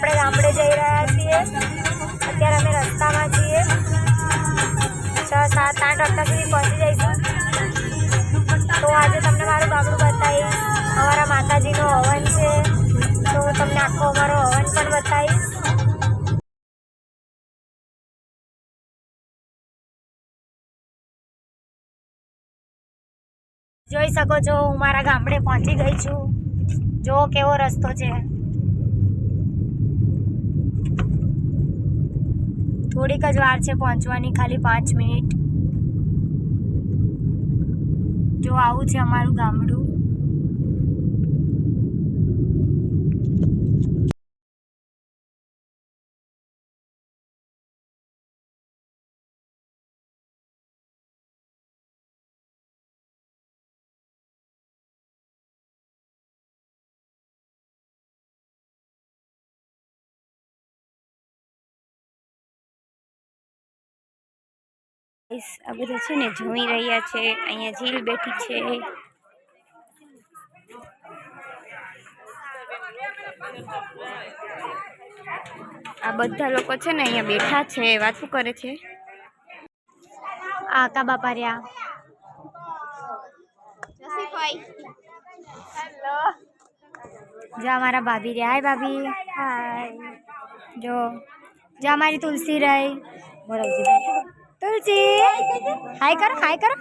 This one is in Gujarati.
આપણે ગામડે જઈ રહ્યા છીએ. અત્યારે અમે રસ્તામાં છીએ. છ, સાત, આઠ વાગ્યા સુધી પહોંચી જઈશું. તો આજે તમને મારું ગામડું બતાવીશ. અમારા માતાજીનો હવન છે. તો હું તમને આખો અમારો હવન પણ બતાવીશ. જોઈ શકો છો, હું મારા ગામડે પહોંચી ગઈ છું. જો કેવો રસ્તો છે. થોડીક જ વાર છે પહોંચવાની ખાલી પાંચ મિનિટ. જો આવું છે અમારું ગામડું. આ બધા છે ને જમી રહ્યા છે અહીંયા ઝીલ બેઠી છે આ બધા લોકો છે ને અહીંયા બેઠા છે વાતું કરે છે આ કા બાપા રહ્યા જો અમારા ભાભી રહ્યા હાય ભાભી હાય જો જો અમારી તુલસી રહી બોલાવજી तुलसी हाय कर हाय कर.